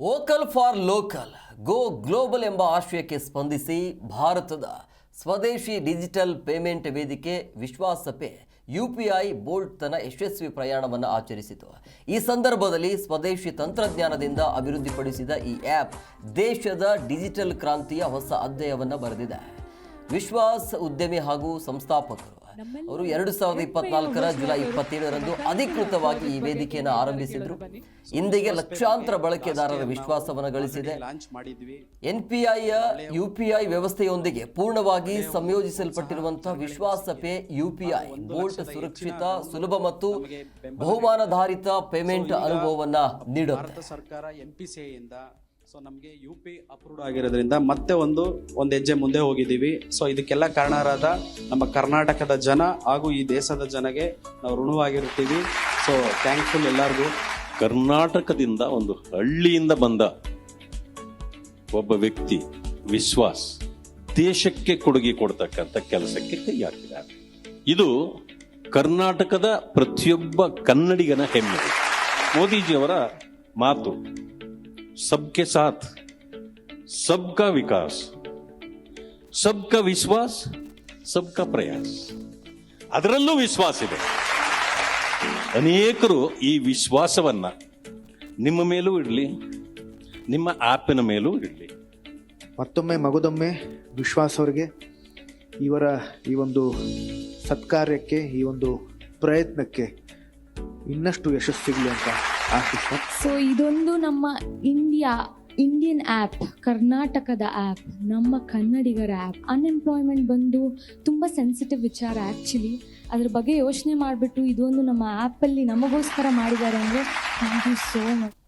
Vocal for local, go global ಎಂಬ ಆಶಯಕ್ಕೆ ಸ್ಪಂದಿಸಿ ಭಾರತದ ಸ್ವದೇಶಿ ಡಿಜಿಟಲ್ ಪೇಮೆಂಟ್ ವೇದಿಕೆ ವಿಶ್ವಾಸಪೆ ಯು ಪಿ ಐ ಬೋಲ್ಟ್ ತನ್ನ ಯಶಸ್ವಿ ಪ್ರಯಾಣವನ್ನು ಆಚರಿಸಿತು. ಈ ಸಂದರ್ಭದಲ್ಲಿ ಸ್ವದೇಶಿ ತಂತ್ರಜ್ಞಾನದಿಂದ ಅಭಿವೃದ್ಧಿಪಡಿಸಿದ ಈ ಆ್ಯಪ್ ದೇಶದ ಡಿಜಿಟಲ್ ಕ್ರಾಂತಿಯ ಹೊಸ ಅಧ್ಯಾಯವನ್ನು ಬರೆದಿದೆ. ವಿಶ್ವಾಸ್ ಉದ್ಯಮಿ ಹಾಗೂ ಸಂಸ್ಥಾಪಕರು. ಅವರು ಎರಡು ಸಾವಿರದ ಇಪ್ಪತ್ನಾಲ್ಕರ ಜುಲೈ ಇಪ್ಪತ್ತೇಳರಂದು ಅಧಿಕೃತವಾಗಿ ಈ ವೇದಿಕೆಯನ್ನು ಆರಂಭಿಸಿದ್ರು. ಇಂದಿಗೆ ಲಕ್ಷಾಂತರ ಬಳಕೆದಾರರ ವಿಶ್ವಾಸವನ್ನು ಗಳಿಸಿದೆ. ಲಾಂಚ್ ಯು ಪಿ ಯುಪಿಐ ವ್ಯವಸ್ಥೆಯೊಂದಿಗೆ ಪೂರ್ಣವಾಗಿ ಸಂಯೋಜಿಸಲ್ಪಟ್ಟಿರುವಂತಹ ವಿಶ್ವಾಸ ಪೇ ಯುಪಿಐ ಬೋಲ್ಟ್ ಸುರಕ್ಷಿತ ಸುಲಭ ಮತ್ತು ಬಹುಮಾನಧಾರಿತ ಪೇಮೆಂಟ್ ಅನುಭವವನ್ನು ನೀಡುತ್ತೆ. ಭಾರತ ಸರ್ಕಾರ ಪಿ ಸಿ ನಮಗೆ ಯು ಪಿ ಅಪ್ರೂವ್ಡ್ ಆಗಿರೋದ್ರಿಂದ ಮತ್ತೆ ಒಂದು ಒಂದು ಹೆಜ್ಜೆ ಮುಂದೆ ಹೋಗಿದ್ದೀವಿ. ಸೊ ಇದಕ್ಕೆಲ್ಲ ಕಾರಣರಾದ ನಮ್ಮ ಕರ್ನಾಟಕದ ಜನ ಹಾಗೂ ಈ ದೇಶದ ಜನಗೆ ನಾವು ಋಣವಾಗಿರ್ತೀವಿ ಸೊ ಥ್ಯಾಂಕ್ಫುಲ್ ಎಲ್ಲರಿಗೂ. ಕರ್ನಾಟಕದಿಂದ ಒಂದು ಹಳ್ಳಿಯಿಂದ ಬಂದ ಒಬ್ಬ ವ್ಯಕ್ತಿ ವಿಶ್ವಾಸ್ ದೇಶಕ್ಕೆ ಕೊಡುಗೆ ಕೊಡ್ತಕ್ಕಂಥ ಕೆಲಸಕ್ಕೆ ಕೈ ಹಾಕಿದ್ದಾರೆ ಇದು ಕರ್ನಾಟಕದ ಪ್ರತಿಯೊಬ್ಬ ಕನ್ನಡಿಗನ ಹೆಮ್ಮೆ. ಮೋದಿಜಿಯವರ ಮಾತು. ಸಬ್ಕೆ साथ, सबका विकास, सबका विश्वास, सबका ಪ್ರಯಾಸ್ ಅದರಲ್ಲೂ ವಿಶ್ವಾಸ ಇದೆ. ಅನೇಕರು ಈ ವಿಶ್ವಾಸವನ್ನ ನಿಮ್ಮ ಮೇಲೂ ಇರಲಿ ನಿಮ್ಮ ಆಪಿನ ಮೇಲೂ ಇರಲಿ ಮತ್ತೊಮ್ಮೆ ಮಗದೊಮ್ಮೆ ವಿಶ್ವಾಸ್ ಅವರಿಗೆ ಇವರ ಈ ಒಂದು ಸತ್ಕಾರ್ಯಕ್ಕೆ, ಈ ಒಂದು ಪ್ರಯತ್ನಕ್ಕೆ ಇನ್ನಷ್ಟು ಯಶಸ್ಸು ಸಿಗಲಿ ಅಂತ ಆಶಿಸ್ತಾ ಸೊ ಇದೊಂದು ನಮ್ಮ ಇಂಡಿಯಾ ಇಂಡಿಯನ್ ಆ್ಯಪ್ ಕರ್ನಾಟಕದ ಆ್ಯಪ್ ನಮ್ಮ ಕನ್ನಡಿಗರ ಆ್ಯಪ್ ಅನ್ಎಂಪ್ಲಾಯ್ಮೆಂಟ್ ಬಂದು ತುಂಬ ಸೆನ್ಸಿಟಿವ್ ವಿಚಾರ ಆ್ಯಕ್ಚುಲಿ ಅದ್ರ ಬಗ್ಗೆ ಯೋಚನೆ ಮಾಡಿಬಿಟ್ಟು ಇದೊಂದು ನಮ್ಮ ಆ್ಯಪಲ್ಲಿ ನಮಗೋಸ್ಕರ ಮಾಡಿದ್ದಾರೆ ಅಂದರೆ ಥ್ಯಾಂಕ್ ಯು ಸೋ ಮಚ್